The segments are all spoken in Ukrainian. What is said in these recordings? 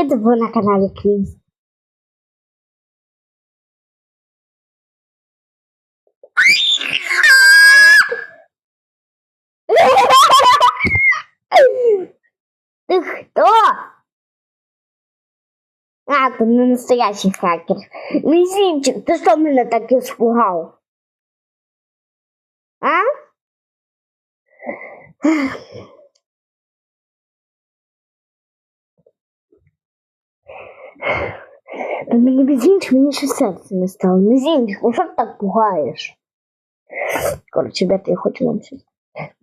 Привіт! Ви на каналі Квіз. Ти хто? А, ти не настоящий хакер. Мізінчик, ти що мене так испугав? А? Та мені мізінчик, мені ще серце не стало. Мізінчик, ну що ти так пугаєш? Коротше, ребята, я хочу вам щось.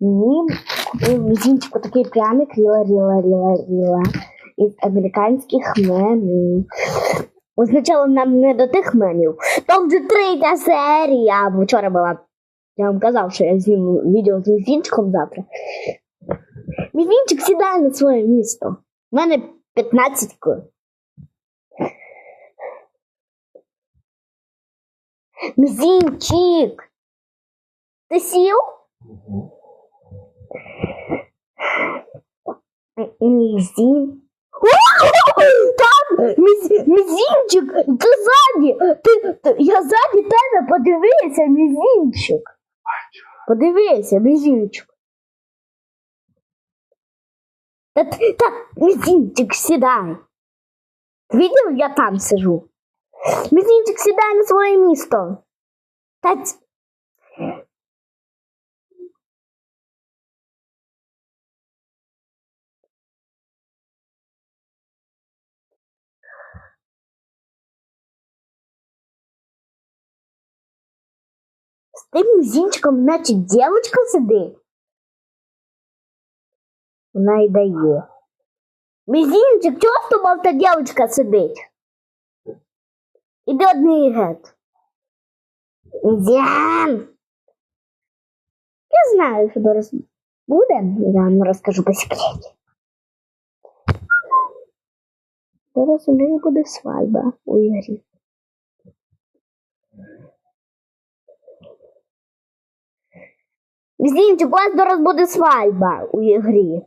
Мені купив мізінчику такий пряник ріла, ріла, ріла, ріла із американських мемів. Означало нам не до тих мемів. То вже третя серія. Бо вчора була. Я вам казав, що я зніму відео з мізінчиком завтра. Мізінчик сідає на своє місто. У мене 15 ко. Мізінчик! Ти сів? Мізін. Там міз, мізінчик, ти ззаді, я ззаді тебе, подивися, мізінчик. Подивися, мізінчик. Та, т- та, мізінчик, сідай. Видел, я там сижу. Мізінчик, сідай на своє місто. Та, ц- з тим мізінчиком, наче дівчинка сидить. Вона й дає. Мізінчик, чого з тобою та дівчинка сидить? Іди одний гет. Мізін! Я знаю, що зараз буде, я вам розкажу по секреті. Зараз у неї буде свадьба у Ігорі. Мізінчик, у вас зараз буде свадьба у ігрі.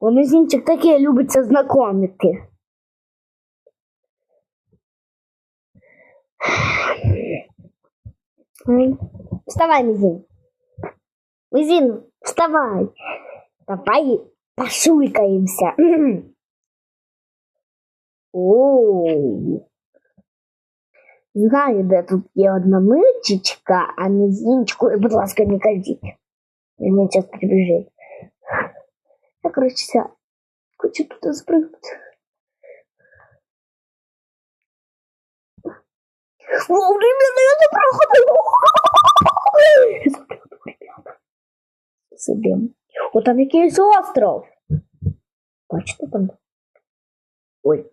Бо мізінчик таке любиться знайомити. Вставай, Мізін. Мізін, вставай. Давай пошулькаємося. Оу. Знаю, де тут є одна мичечка, а мізінчику, будь ласка, не кажіть. Мені зараз прибіжить. Я, коротше, хочу туди спригнути. Сидим. О, там якийсь остров. Бачите там? Ой.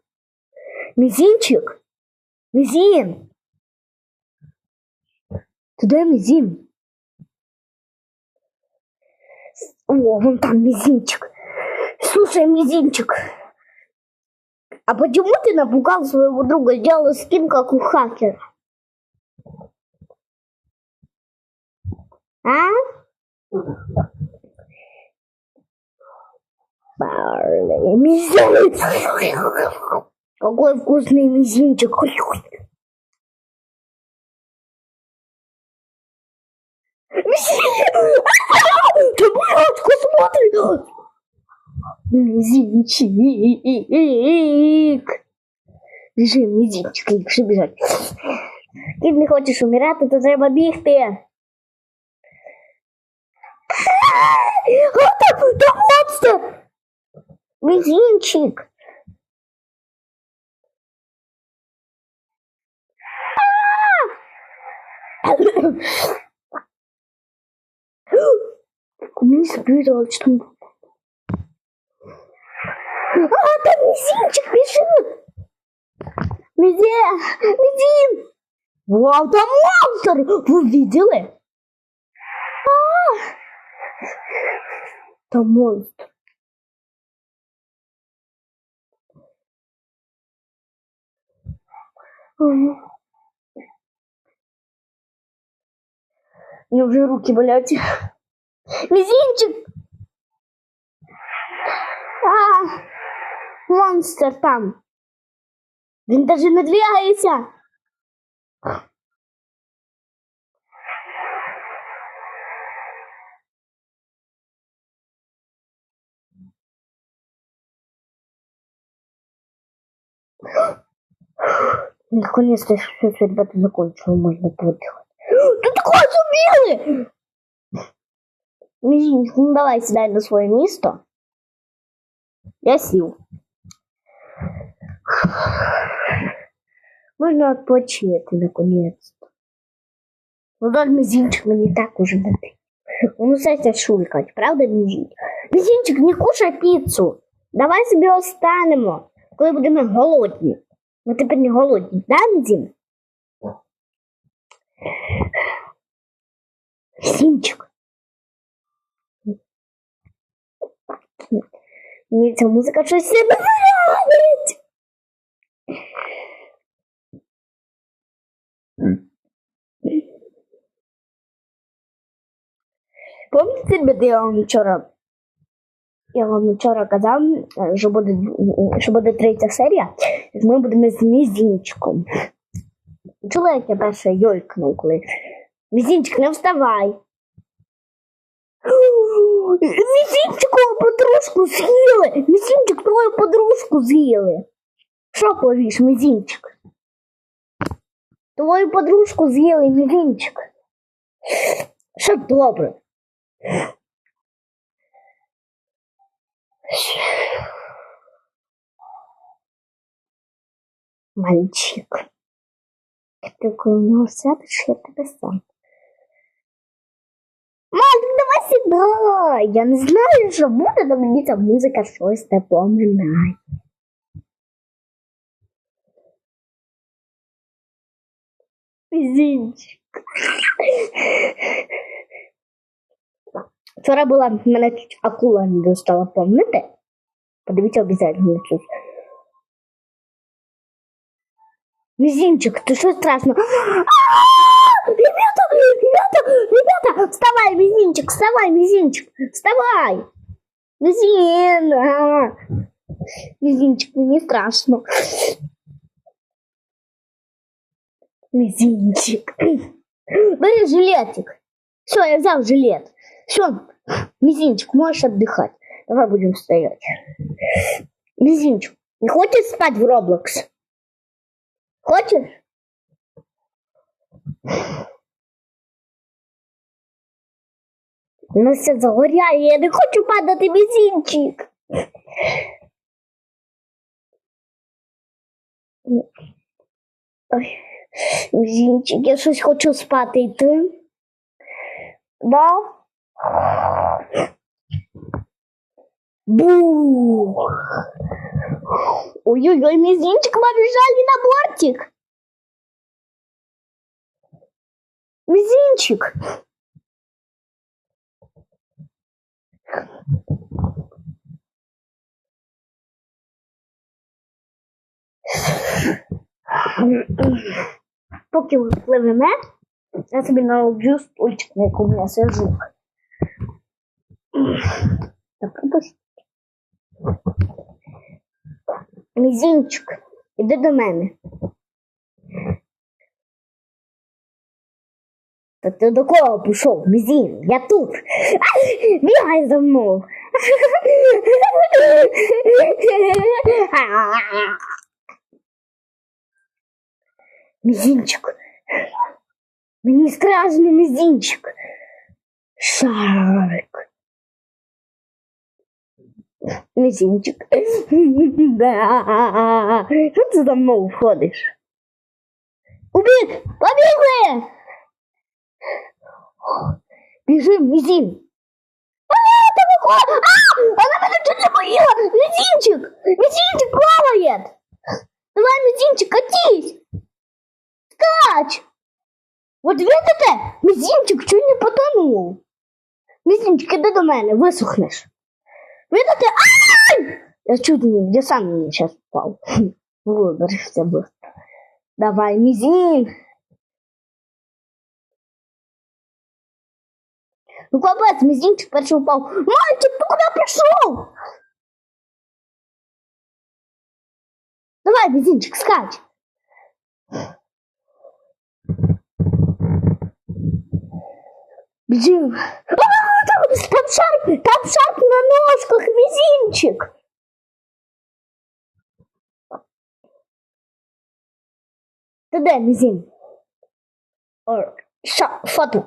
Мізінчик? Мізін! Ти де мізін? О, вон там мизинчик. Слушай, мизинчик, а почему ты напугал своего друга, сделал скин, как у хакера? А? Мизинчик. Какой вкусный мизинчик. Ты блядку смотри! Мизинчик. Біжи, мізинчик, якщо біжать. Не хочеш умирати, то треба бігти. Монстр! Мізинчик. Мені спрятала, что. А, там мизинчик бежит! Мизин! Мизин! Вау, там монстр! Вы видели? Там монстр. Меня уже руки болят. Мизинчик! А! Монстр там. Він даже не Наконец-то все, ребята, закончилось, можно подыхать. Ты такое зубили! Мизинец, ну давай сідай на своє місто. Я сів. Можна відпочити наконець-то. Ну, даже мизинчик мені так уже не треба. Он усе шулькать, правда, мизинчик? Мизинчик, не кушай піцу. Давай собі останемо, коли будемо голодні. Ми тепер не голодні, да, Мизин? Мизинчик. Мені ця музика щось не нравить. Пам'ятаєте, ребята, я вам вчора я вам вчора казав, е, що буде, що буде третя серія, ми будемо з мізінчиком. Чула, як я перше йойкнув, коли мізінчик, не вставай. Мізінчику подружку з'їли! Мізінчик твою подружку з'їли. Що повіш, мізінчик? Твою подружку з'їли, мізінчик. Що добре? Мальчик. Ти коли в нього сядеш, я тебе сам. Мальчик, давай сідай. Я не знаю, що буде, але мені ця музика щось напоминає. Зінчик. Вчора була мене чуть акула не достала, помните? Подивіться обов'язково тут. Мизинчик, ты что страшно? А-а-а! Ребята, ребята, ребята, вставай, мизинчик, вставай, мизинчик, вставай. Мизин, а. мизинчик, мне страшно. Мизинчик. Бери жилетик. Все, я взял жилет. Все, мизинчик, можешь отдыхать. Давай будем стоять. Мизинчик, не хочешь спать в Роблокс? Хочешь? Ну все загоряє, я не хочу падати мізинчик. Ой, мізинчик, я щось хочу спати йти. Да? Бу! Ой-ой-ой, мизинчик, побежали на бортик. Мизинчик. Поки ви пливемо, я собі налоблю стульчик, на якому я сижу. Так, ось. Мізінчик, іди до мене. Та ти до кого пішов, Мізін? Я тут. Ай, Бігай за мною. Мізінчик. Мені страшно, мізінчик. Шарик. Мізинчик. Да. Що ти за мною входиш? Убіг! Побігли! Біжи, мізин. А, ти виходь! А! Вона мене чуть не поїла! Мізинчик! Мізинчик плаває! Давай, мізинчик, катись! Скач! Вот видите, мізинчик чуть не потонув. Візінчики, іди до мене, висохнеш. Видите? Ай! Я чудо, я сам не зараз впав. Виберешся быстро. Давай, мізін. Ну капець, мізінчик перший впав. Мальчик, ти куди прийшов? Давай, мізінчик, скач. Біжим. Там, там шарп, там шарп на ножках, мизинчик. Ти де мізин? О, Ша, фото.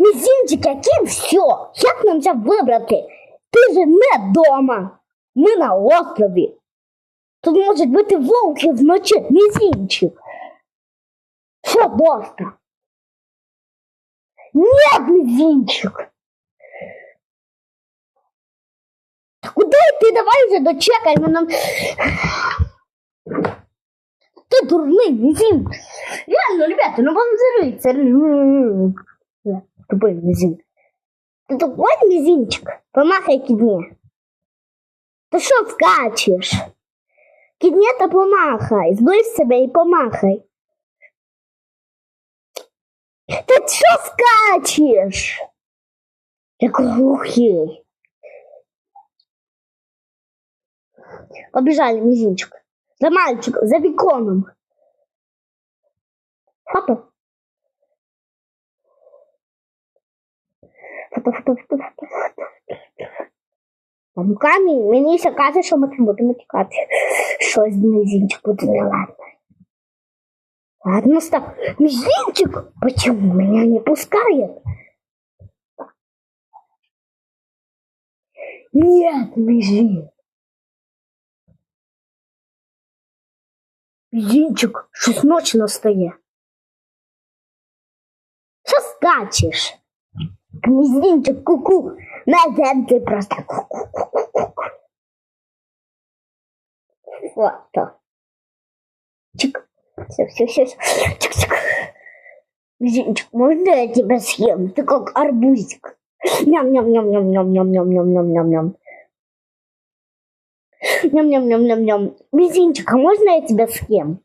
Мізинчик, який все. Як нам це вибрати? Ти же не вдома. Ми на острові. Тут можуть бути вовки вночі. Мізинчик. Все, доста. Нет, мизинчик. Куда ты давай уже дочекай? Нам... Ты дурный мизин. Реально, ребята, ну вам взрывается. Тупой мизин. Ну, ты такой мизинчик? Помахай кидне. Ты что скачешь? Кидне-то помахай. Сбой себя и помахай. Що скачеш? Як глухий. Побежали, мизинчик. За мальчиком, за віконом. Фото. Фото, фото, фото, фото, фото. Камінь, мені все каже, що ми будемо тікати. Щось мизинчик буде неладно. Ладно, стоп. Мизинчик, почему меня не пускает? Нет, мизин. Мизинчик, щось ночь настає. Що скачеш? Мизинчик, ку-ку. На ти просто ку-ку-ку-ку-ку. Фото. Чик. Все, все, все. Чик-чик. Мизинчик, можно я тебя съем? Ты как арбузик. Ням-ням-ням-ням-ням-ням-ням-ням-ням-ням. Ням-ням-ням-ням-ням. Мизинчик, а можно я тебя съем?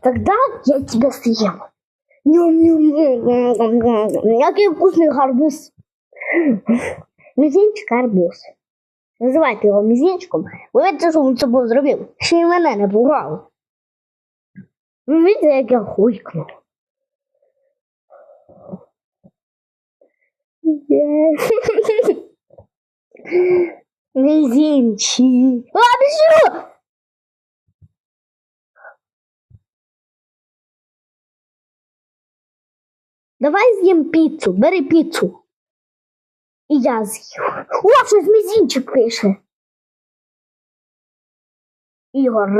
Тогда я тебя съем. Ням-ням-ням-ням-ням. Який вкусный арбуз. Мизинчик арбуз. Називайте його. Ви бачите, що він з собою зробив? Ще й мене не пугав. Ви бачите, як я хуйкнув. Мізинчик. А, біжу! Давай з'їм піцу, бери піцу. І я з'їв. О, щось мізинчик пише. Ігор.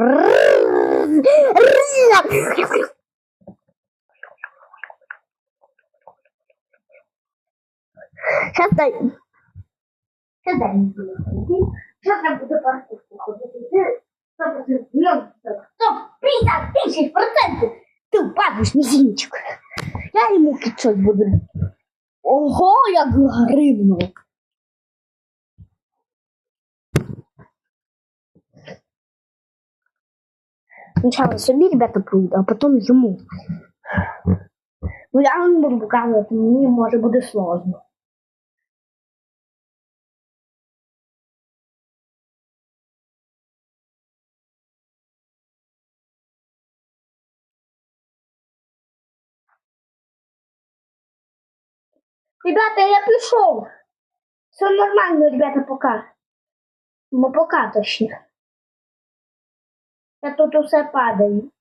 Сейчас дай. Сейчас дай. Сейчас я буду паркурку ходити. Стоп, 50 тисяч процентів. Ти впадеш, мізинчик. Я йому кичать буду. Ого, як гривно. Сначала собі ребята пройду, а потом йому. Ну я вам буду показувати, мені може буде сложно. Ребята, я пришел. Все нормально, ребята, пока. Ну, пока точно. Я тут усе падаю.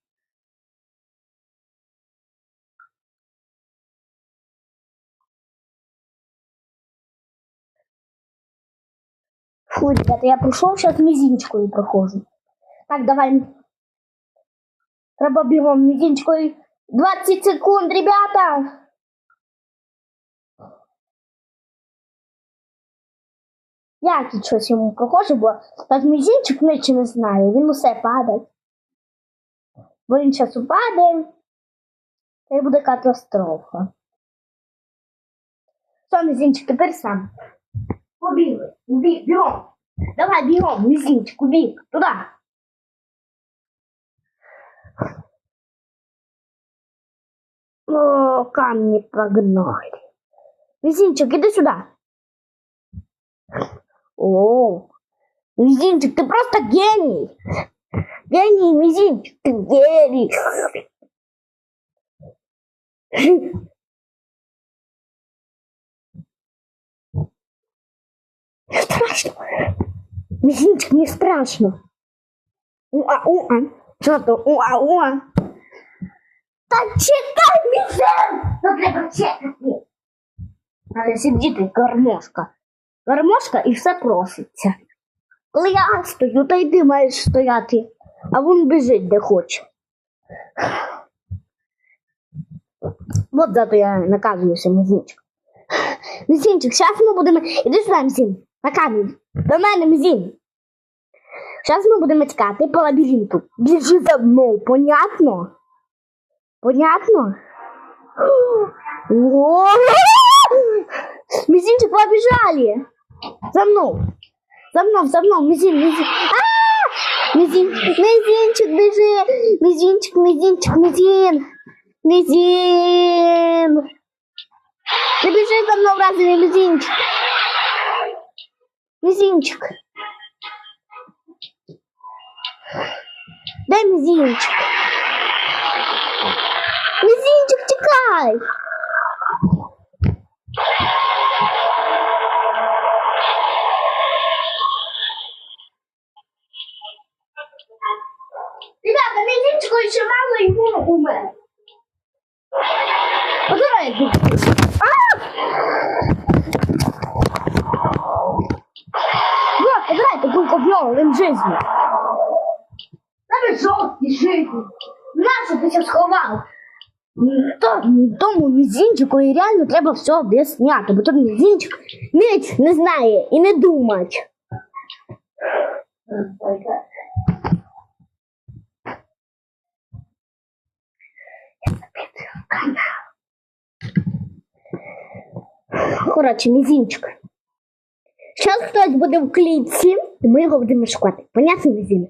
Фу, ребята, я прийшов, зараз мізинчикою проходжу. Так, давай. Треба бігом мізинчикою. 20 секунд, ребята! Я тут щось йому проходжу, бо так мізинчик нічого не знає, він усе падає. Бо він зараз упаде, та й буде катастрофа. Все, мізинчик, тепер сам. Побігли, біг, бігом. Давай бігом, мізинчик, убіг, туди. О, камни погнали. Мизинчик, иди сюда. О, Мизинчик, ты просто гений. Гений, мизинчик, ты гений. Не страшно. Мизинчик, не страшно. Уа-уа. Що то? Уа-уа. Та чекай, мізин! Ну треба чекати. Але сидіти гармошка. Гармошка і все проситься. Коли я стою, то й ти маєш стояти, а він біжить де хоче. От зато я наказуюся мізинчик. Мізинчик, зараз ми будемо. Іди сюди, мізин. На камінь. До мене, мізин. Зараз ми будемо тікати по лабіринту. Біжи за мною, понятно? Понятно? Мизинчик, побежали! За мной! За мной, за мной, мизин, мизин. А! Мизин, мизинчик, бежи! Мизинчик, мизинчик, мизин! Мизин! Ты бежи за мной, разве мизинчик? Мизинчик. Дай мизинчик. Мизинчик, тікай! Умер. Подавай, А! Вот, подавай, кульку внял, він жизни. Навіть жовтій жизни. Нащо ти це сховав? То, тому мізинчику і реально треба все об'ясняти, бо тут мізинчик ніч не знає і не думать. Коротше, мізинчик. Зараз хтось буде в клітці, і ми його будемо шукати. Понятно, мізин?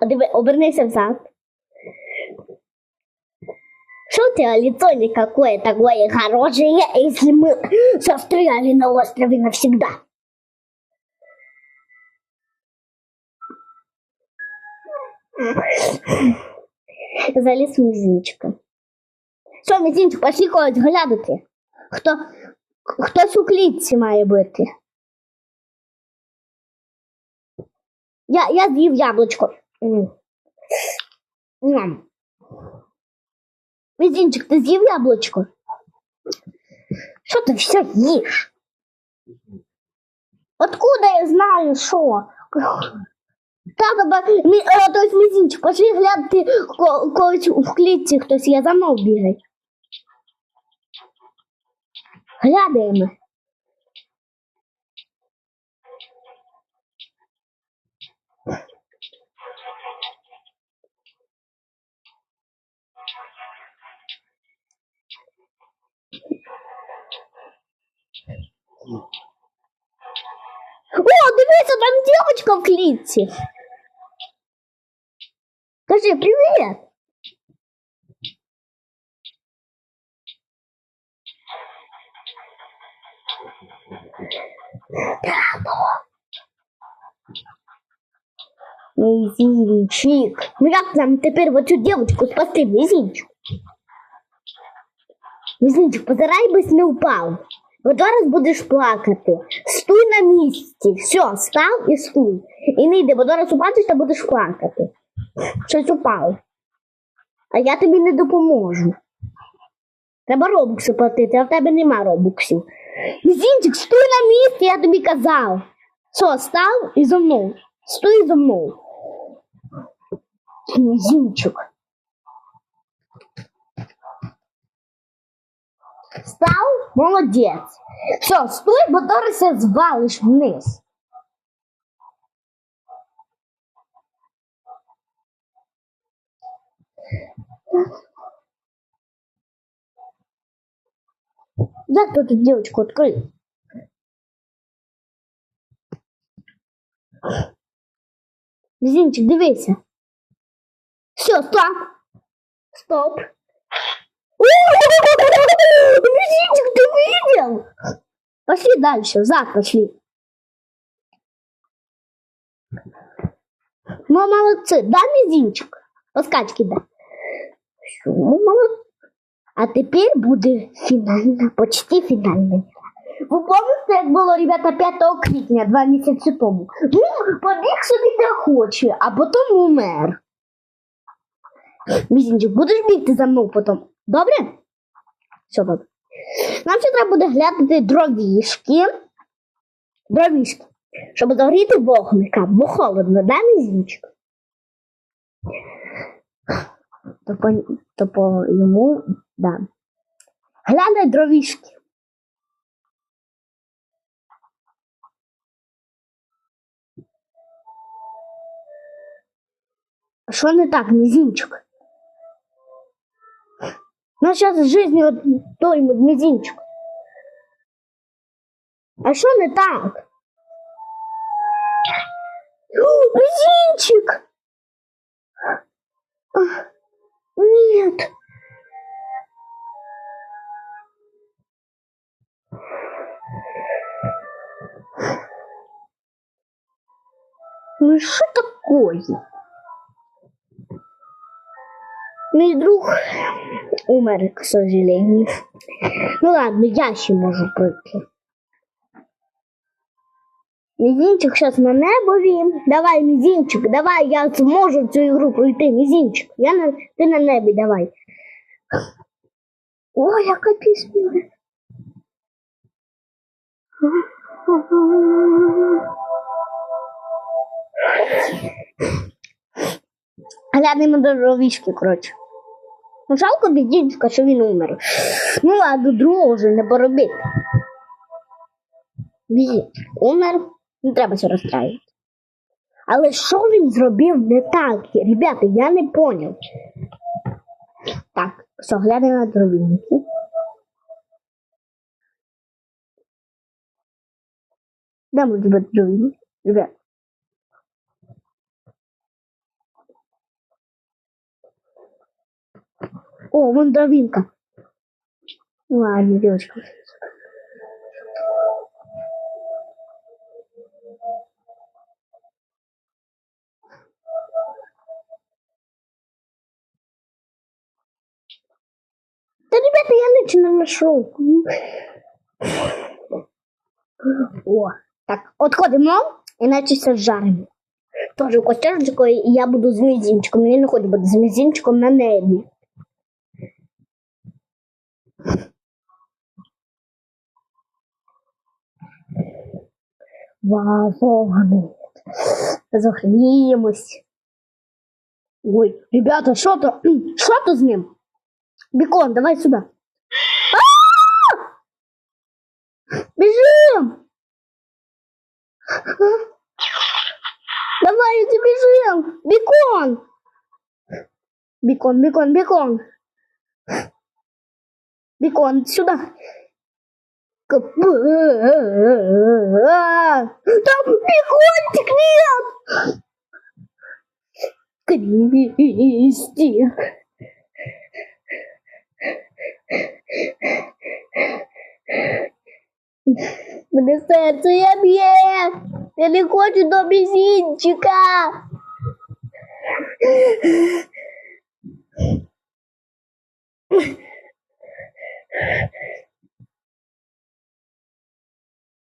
Подиви, обернися взад. Что у тебя лицо никакое такое хорошее, если мы застряли на острове навсегда? Заліз мізинчика. Що, мізинчик, пошли когось глядати. Хто, хтось у клітці має бути. Я, я з'їв яблучко. Мізинчик, ти з'їв яблучко? Що ти все їш? Откуда я знаю, що? Так, аба, мі, е, то есть мізинчик, пошли глянути, ко- когось в клітці хтось є за мною бігає. Глядаємо. О, дивися, там дівчинка в клітці. Кажи привіт. Мизинчик. Ну як нам тепер оцю дівчинку спасти, мизинчик? Мизинчик, постарайся не упав. Бо зараз будеш плакати. Стуй на місці. Все, став і стуй. І не йди, бо зараз упадеш та будеш плакати. Щось упало. А я тобі не допоможу. Треба робукси платити, а в тебе нема робуксів. Мізінчик, стой на місці, я тобі казав. Все, став і за мною. Стой за мною. Мізінчик. Став? Молодець. Все, стой, бо зараз звалиш вниз. Як тут дівчинку відкрив? Зінчик, дивися. Все, стоп. Стоп. Мизинчик, ты видел? Пошли дальше, в зад пошли. Ну, молодцы, да, мизинчик? По скачки, да. Ну. А тепер буде фінальна, почти фінальна. Ви пам'ятаєте, як було, ребята, 5 квітня, два місяці тому? Він побіг собі де хоче, а потім умер. Мізінчик, будеш бігти за мною потім? Добре? Все добре. Нам ще треба буде глядати дровішки. Дровішки. Щоб загріти вогника, бо холодно, да, мізінчик? То по, то по йому, да. Глядай дровішки. Що не так, мізінчик? Ну, зараз от той мізінчик. А що не так? Мизинчик! Нет. Ну что такое? Мой друг умер, к сожалению. Ну ладно, я ще можу пройти. Мізінчик зараз на небові. Давай, мізінчик, давай, я зможу цю ігру пройти. Мізінчик, я на, ти на небі, давай. Ой, яка пісня. Глянемо до дровішки, коротше. Ну, жалко бідінчика, що він умер. Ну ладно, другого вже не поробити. Він умер, не треба все розстраювати. Але що він зробив не так? Ребята, я не поняв. Так, все, глянемо на дровінки. Де можуть бути дровінки? Ребят. О, вон дровинка. Ладно, девочка. Да, ребята, я лично нашел. О, так, отходимо, иначе сожаримо. Тоже костюрочку, і я буду з мізинчиком. Мені не хоче бути з на небі. Вагони. Загріємось. Ой, ребята, що то? Що то з ним? Бекон, давай сюда. А! Бежим! Давай, иди бежим! Бекон! Бекон, бекон, бекон! Бекон, сюда! Там бекончик нет! Крестик! Мене серце я б'є. Я не хочу до мізінчика.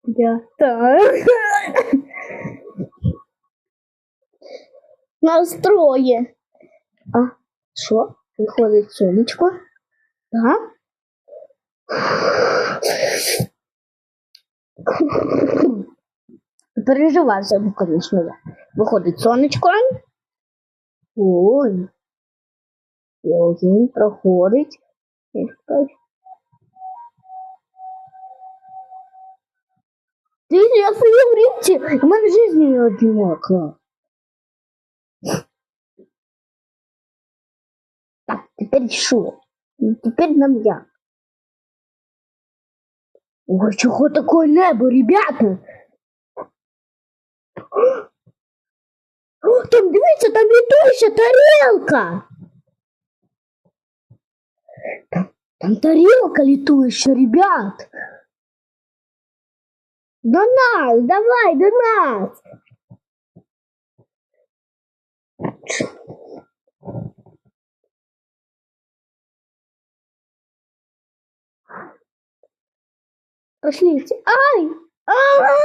Я так. Настрої. А, що? Виходить сонечко? Так? Переживався, ну, конечно, да. Виходить сонечко. Ой. Один проходить. Ти я в річці, у мене жизнь не одинака. Так, тепер що? Теперь нам я. Ой, чого такое небо, ребята? О, там дивіться, там літуща тарелка. Там, там тарілка літуюча, ребят. До нас, давай, до нас. Пошлите. Ай! А, -а, -а, -а,